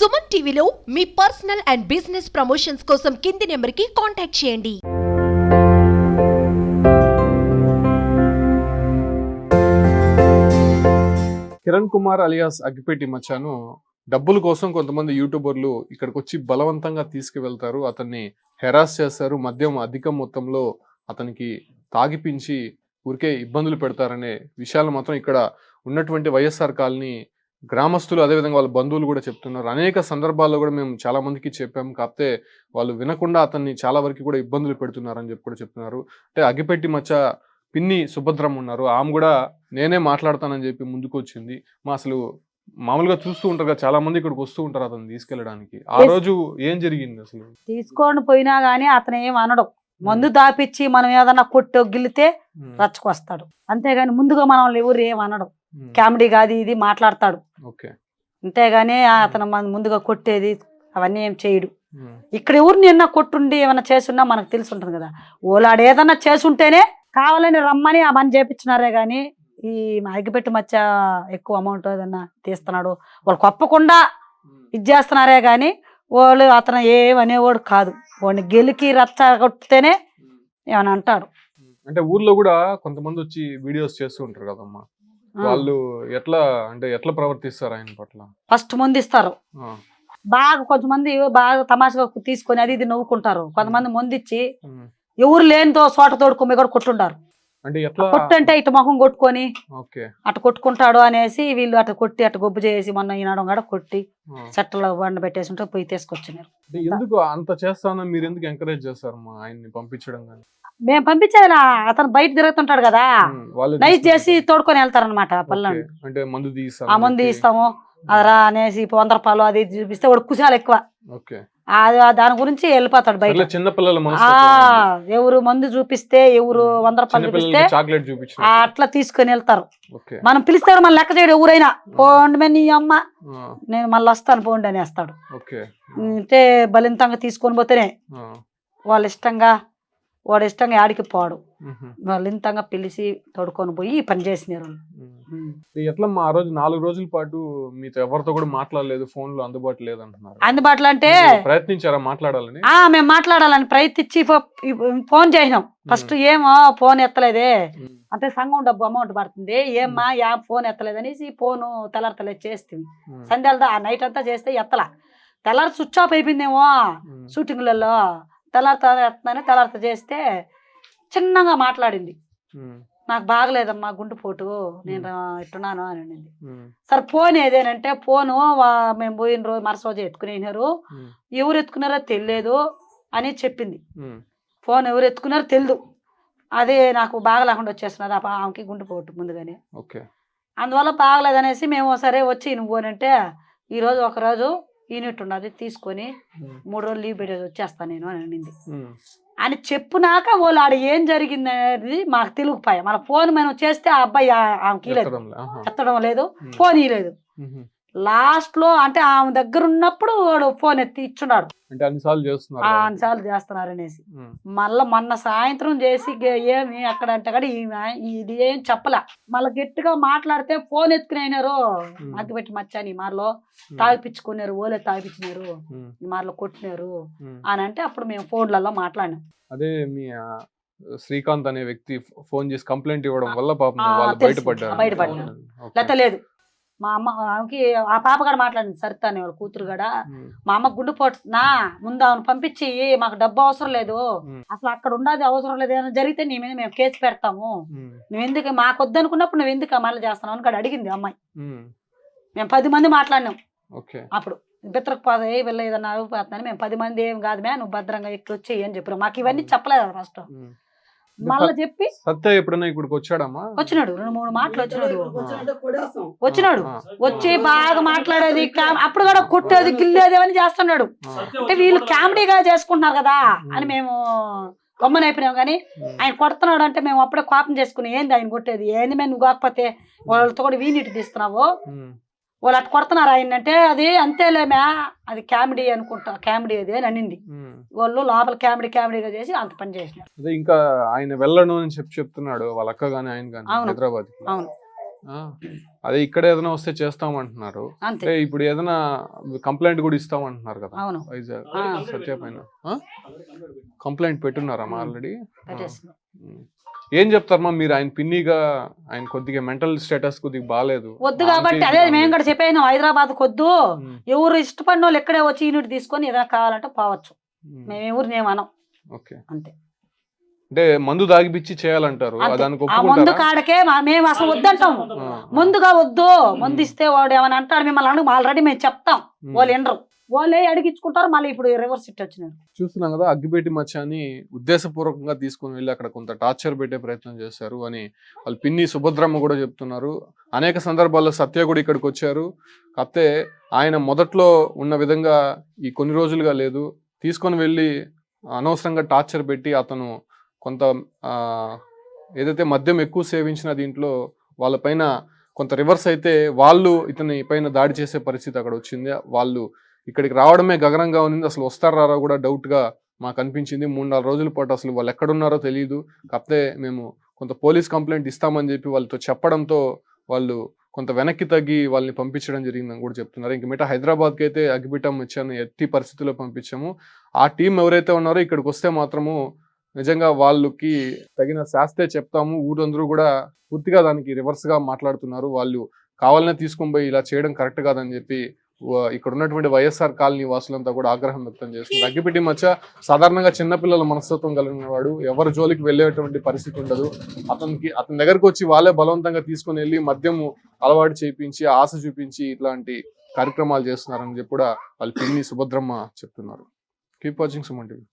సుమన్ టీవీలో మీ personal and business promotions కోసం కింది నెంబర్కి కాంటాక్ట్ చేయండి. కిరణ్ కుమార్ అలియాస్ అగ్గిపెట్టి మచ్చాను డబ్బుల కోసం కొంతమంది యూట్యూబర్లు ఇక్కడికి వచ్చి బలవంతంగా తీసుకువెళ్తారు. అతన్ని హెరాస్ చేస్తారు. మద్యం అధిక మొత్తంలో అతనికి తాగిపించి ఊరికే ఇబ్బందులు పెడతారనే విషయాలు మాత్రం ఇక్కడ ఉన్నటువంటి వైఎస్ఆర్ కాలనీ గ్రామస్తులు అదేవిధంగా వాళ్ళ బంధువులు కూడా చెప్తున్నారు. అనేక సందర్భాల్లో కూడా మేము చాలా మందికి చెప్పాము కాకపోతే వాళ్ళు వినకుండా అతన్ని చాలా వరకు కూడా ఇబ్బందులు పెడుతున్నారని చెప్పి కూడా చెప్తున్నారు. అంటే అగ్గిపెట్టి మచ్చ పిన్ని సుభద్రమ్మ ఉన్నారు. ఆమె కూడా నేనే మాట్లాడతానని చెప్పి ముందుకు వచ్చింది మా అసలు మామూలుగా చూస్తూ ఉంటారు కదా చాలా మంది ఇక్కడికి వస్తూ ఉంటారు అతను తీసుకెళ్ళడానికి. ఆ. రోజు ఏం జరిగింది అసలు? తీసుకొని పోయినా గానీ అతను ఏం అనడం. మందు దాపిచ్చి మనం ఏదన్నా కొట్టి గిల్లితే రచ్చకొస్తాడు. అంతేగాని ముందుగా మనం ఎవరు ఏం అనడం. కామెడీ కాదు ఇది మాట్లాడతాడు. అంతేగాని అతను మన ముందుగా కొట్టేది అవన్నీ ఏం చేయడు. ఉమ్, ఇక్కడ ఎవరు నిన్న కొట్టుండి ఏమైనా చేసున్నా మనకు తెలిసి ఉంటుంది కదా. ఓలాడు ఏదన్నా చేసుంటేనే కావాలని రమ్మని ఆ పని చేపించినారే గాని ఈ అగిపెట్టి మచ్చ ఎక్కువ అమౌంట్ ఏదన్నా తీస్తున్నాడు. వాళ్ళు కొప్పకుండా ఇది చేస్తున్నారే గాని వాళ్ళు అతను ఏమనేవాడు కాదు. వాడిని గెలికి రచ్చ కొట్టితేనే ఏమైనా అంటాడు. అంటే ఊర్లో కూడా కొంతమంది వచ్చి వీడియోస్ చేస్తూ ఉంటారు కదమ్మా. వాళ్ళు ఎట్లా అంటే ఎట్లా ప్రవర్తిస్తారు ఆయన పట్ల? ఫస్ట్ ముందు ఇస్తారు. బాగా కొంతమంది బాగా తమాషగా తీసుకొని అది ఇది నవ్వుకుంటారు. కొంతమంది ముందిచ్చి. ఎవరు లేనితో సోట తోడుకుని కూడా కొట్టుంటారు అంటే కొట్టు అంటే ఇటు మొహం కొట్టుకొని అటు కొట్టుకుంటాడు అనేసి వీళ్ళు అటు కొట్టి అటు గొబ్బు చేసి మొన్న ఈనాడు కూడా కొట్టి. చెట్టలో బండ పెట్టేసి ఉంటే పోయి తీసుకొచ్చినారు. ఎందుకు అంత చేస్తానో మీరు ఎందుకు ఎంకరేజ్ చేస్తారమ్మా ఆయన్ని పంపించడం కానీ? మేము పంపించేది అతను బయట తిరుగుతుంటాడు కదా. నైట్ చేసి తోడుకొని వెళ్తారనమాట పల్లెలు. అంటే మందు తీస్తారు ఆ మందు ఇస్తాము అదరా అనేసి వంద రూపాయలు అది చూపిస్తే వాడు కుశాలు ఎక్కువ. దాని గురించి వెళ్ళిపోతాడు బయట. సర్లే చిన్న పిల్లల ఆ మనసు ఎవరు మందు చూపిస్తే ఎవరు వంద రూపాయలు చూపిస్తే అట్లా తీసుకొని వెళ్తారు. మనం పిలిస్తే మన లెక్క చేయడు ఎవరైనా. పోండి మే నీ అమ్మ. నేను మళ్ళీ వస్తాను పోండి అనేస్తాడు. అంటే బలింతంగా తీసుకొని పోతేనే వాళ్ళ ఇష్టంగా వాడు ఇష్టంగా ఆడికి పోడు ఇంతంగా పిలిచి తోడుకొని పోయి ఈ పని చేసినారు. ఎట్లా మా ఆ రోజు నాలుగు రోజుల పాటు మీతో ఎవరితో కూడా మాట్లాడలేదు ఫోన్లో అందుబాటు లేదు అంటున్నారు. అందుబాటులో అంటే ప్రయత్నించారా మాట్లాడాలని? ఆ మేము మాట్లాడాలని ప్రయత్నించి ఫోన్ చేసినాం. ఫస్ట్ ఏమో ఫోన్ ఎత్తలేదే. అంటే సంఘం డబ్బు అమౌంట్ పడుతుంది. ఏమ్మా యా ఫోన్ ఎత్తలేదనేసి ఫోను తెల్లారతలేదు చేస్తుంది. మ్. సంధ్యాలదా ఆ నైట్ అంతా చేస్తే ఎత్తలా. తెల్లారి స్విచ్ ఆఫ్ అయిపోయిందేమో. షూటింగ్లలో. తెల్లారిత ఎత్తానే తెల్లారిత చేస్తే చిన్నగా మాట్లాడింది. నాకు బాగలేదమ్మా గుండెపోటు నేను ఇట్టున్నాను అని మ్. సరే ఫోన్ ఏదేనంటే ఫోను మేము పోయిన రోజు మరుస రోజు ఎత్తుకునేనారు. ఎవరు ఎత్తుకున్నారో తెలియదు అని చెప్పింది. ఫోన్ ఎవరు ఎత్తుకున్నారో తెలియదు అదే నాకు బాగా లేకుండా వచ్చేస్తున్నది ఆ ఆమెకి గుండెపోటు ముందుగానే ఓకే అందువల్ల బాగలేదనేసి మేము సరే వచ్చి నువ్వు పోనంటే ఈరోజు ఒకరోజు యూనిట్ ఉన్నది తీసుకొని. మూడు రోజులు లీవ్ పెట్టేసి వచ్చేస్తాను నేను అని అనింది. అని చెప్పినాక వాళ్ళు ఆడ ఏం జరిగింది అనేది మాకు తెలియకపోయా మన ఫోన్ మనం చేస్తే ఆ అబ్బాయి ఆమెకి లేదు. ఎత్తడం లేదు. ఫోన్ ఇవ్వలేదు లాస్ట్లో అంటే ఆమె దగ్గర ఉన్నప్పుడు వాడు ఫోన్ ఎత్తి ఇచ్చున్నాడు అంటే అన్నిసార్లు చేస్తున్నారు. అన్నిసార్లు అనేసి. మళ్ళా మొన్న సాయంత్రం చేసి ఏమి అక్కడ అంటే కూడా ఇది ఏం చెప్పలే మళ్ళీ గట్టిగా మాట్లాడితే ఫోన్ ఎత్తుకుని అయినారు మ్. అగ్గిపెట్టి మచ్చాని ఈ మారలో మ్. తాగిపించుకున్నారు ఓలే తాగిపించినారు మ్. ఈ మారలో కొట్టినారు. అని అంటే అప్పుడు మేము ఫోన్లలో మాట్లాడినాం అదే మీ శ్రీకాంత్ అనే వ్యక్తి ఫోన్ చేసి కంప్లైంట్ ఇవ్వడం వల్ల పాపం. బయటపడ్డారు బయటపడ్డారు. లేదు మా అమ్మ ఆమెకి ఆ పాప కూడా మాట్లాడింది సరిత అనే వాళ్ళ కూతురు కూడా మ్. అమ్మ గుండెపోటు నా ముందు ఆమెను పంపించి మాకు డబ్బు అవసరం లేదు. అసలు అక్కడ ఉండదు అవసరం లేదు ఏమైనా జరిగితే నీ మీద మేము కేసు పెడతాము. నువ్వు ఎందుకు మాకు వద్దనుకున్నప్పుడు నువ్వు ఎందుకు అమలు చేస్తున్నావు అని కూడా అడిగింది అమ్మాయి. మేము పది మంది మాట్లాడినాం అప్పుడు బిత్తరకు పోదా ఏ వెళ్ళ ఏదన్నా మేము పది మంది ఏం కాదు మే నువ్వు భద్రంగా ఎక్కి వచ్చేయి అని చెప్పినాం మాకు ఇవన్నీ చెప్పలేదు ఫస్ట్. మళ్ళీ చెప్పి? సత్య ఎప్పుడైనా ఇక్కడికి వచ్చాడమ్మా? వచ్చినాడు. రెండు మూడు మాటలు వచ్చినాడు. వచ్చినాడు. వచ్చి బాగా మాట్లాడేది అప్పుడు కూడా కొట్టేది గిల్లేది అని చేస్తున్నాడు. అంటే వీళ్ళు కామెడీగా చేసుకుంటున్నారు కదా అని మేము గమ్మనైపోయినాం కానీ మ్. ఆయన కొడుతున్నాడు అంటే మేము అప్పుడే కోపం చేసుకుని ఏంది ఆయన కొట్టేది? ఏంది మేము నువ్వు కాకపోతే వాళ్ళతో కూడా వీనిటి తీస్తున్నావు. వాళ్ళు అటు కొడుతున్నారు ఆయన అంటే అది అంతేలేమే అది కామెడీ అనుకుంటా కామెడీ అది అని అనింది. వాళ్ళు లోపల కామెడీ కామెడీగా చేసి అంత పని చేసినారు. అదే ఇంకా ఆయన వెళ్ళను అని చెప్పి చెప్తున్నాడు వాళ్ళ అక్క గాని ఆయన గాని అవును. హైదరాబాద్ అవును. అదే ఇక్కడ ఏదైనా వస్తే చేస్తామంటున్నారు. అంటే ఇప్పుడు ఏదైనా కంప్లైంట్ కూడా ఇస్తామంటున్నారు కదా. అవును. వైజాగ్. ఆ. సత్య పైన కంప్లైంట్ పెట్టున్నారమ్మా ఆల్రెడీ. ఏం చెప్తారమ్మా? మీరు ఆయన పిన్నిగా ఆయన కొద్దిగా మెంటల్ స్టేటస్ కొద్దిగా బాగాలేదు వద్దు కాబట్టి అదే మేము కూడా చెప్పాను హైదరాబాద్ వద్దు. ఎవరు ఇష్టపడిన వాళ్ళు ఎక్కడే వచ్చి యూనిట్ తీసుకొని ఏదైనా కావాలంటే పోవచ్చు. మేము ఎవరిని ఏమనం ఓకే. అంతే. అంటే మందు దాగిపిచ్చి చేయాలంటారు. ఆ మందు కాడకే మేము అసలు వద్దంటాము ఆ, ముందుగా వద్దు. మందు ఇస్తే వాడు ఏమైనా అంటాడు? మిమ్మల్ని అడుగు. ఆల్రెడీ మేము చెప్తాం. వాళ్ళు వినరు. వాళ్ళే అడిగించుకుంటారు మళ్ళీ ఇప్పుడు రివర్స్ ఇట్ వచ్చినారు. చూస్తున్నాం కదా అగ్గిపెట్టి మచ్చాని ఉద్దేశపూర్వకంగా తీసుకుని వెళ్ళి అక్కడ కొంత టార్చర్ పెట్టే ప్రయత్నం చేశారు అని వాళ్ళు పిన్ని సుభద్రమ్మ కూడా చెప్తున్నారు. అనేక సందర్భాల్లో సత్య కూడా ఇక్కడికి వచ్చారు. కాకపోతే ఆయన మొదట్లో ఉన్న విధంగా ఈ కొన్ని రోజులుగా లేదు. తీసుకొని వెళ్ళి అనవసరంగా టార్చర్ పెట్టి అతను కొంత ఏదైతే మద్యం ఎక్కువ సేవించిన దీంట్లో వాళ్ళపైన కొంత రివర్స్ అయితే వాళ్ళు ఇతని పైన దాడి చేసే పరిస్థితి అక్కడ వచ్చింది. వాళ్ళు ఇక్కడికి రావడమే గగనంగా ఉంది. అసలు వస్తారా కూడా డౌట్గా మాకు అనిపించింది. మూడు నాలుగు రోజుల పాటు అసలు వాళ్ళు ఎక్కడున్నారో తెలియదు కాకపోతే మేము కొంత పోలీస్ కంప్లైంట్ ఇస్తామని చెప్పి వాళ్ళతో చెప్పడంతో వాళ్ళు కొంత వెనక్కి తగ్గి వాళ్ళని పంపించడం జరిగిందని కూడా చెప్తున్నారు. ఇంక మిగతా హైదరాబాద్కి అయితే అగ్గిపెట్టం వచ్చాను. ఎట్టి పరిస్థితుల్లో పంపించాము. ఆ టీం ఎవరైతే ఉన్నారో ఇక్కడికి వస్తే మాత్రము నిజంగా వాళ్ళకి తగిన శాస్తే చెప్తాము. ఊరందరూ కూడా పూర్తిగా దానికి రివర్స్గా మాట్లాడుతున్నారు. వాళ్ళు కావాలనే తీసుకొని పోయి ఇలా చేయడం కరెక్ట్ కాదని చెప్పి ఇక్కడ ఉన్నటువంటి వైఎస్ఆర్ కాలనీ వాసులంతా కూడా ఆగ్రహం వ్యక్తం చేస్తున్నారు. అగ్గిపెట్టి మధ్య సాధారణంగా చిన్నపిల్లల మనస్తత్వం కలిగిన వాడు ఎవరి జోలికి వెళ్ళేటువంటి పరిస్థితి ఉండదు. అతనికి అతని దగ్గరకు వచ్చి వాళ్ళే బలవంతంగా తీసుకొని వెళ్ళి మద్యము అలవాటు చేయించి ఆశ చూపించి ఇట్లాంటి కార్యక్రమాలు చేస్తున్నారని చెప్పి కూడా వాళ్ళ పిన్ని సుభద్రమ్మ చెప్తున్నారు. Keep watching Suman TV.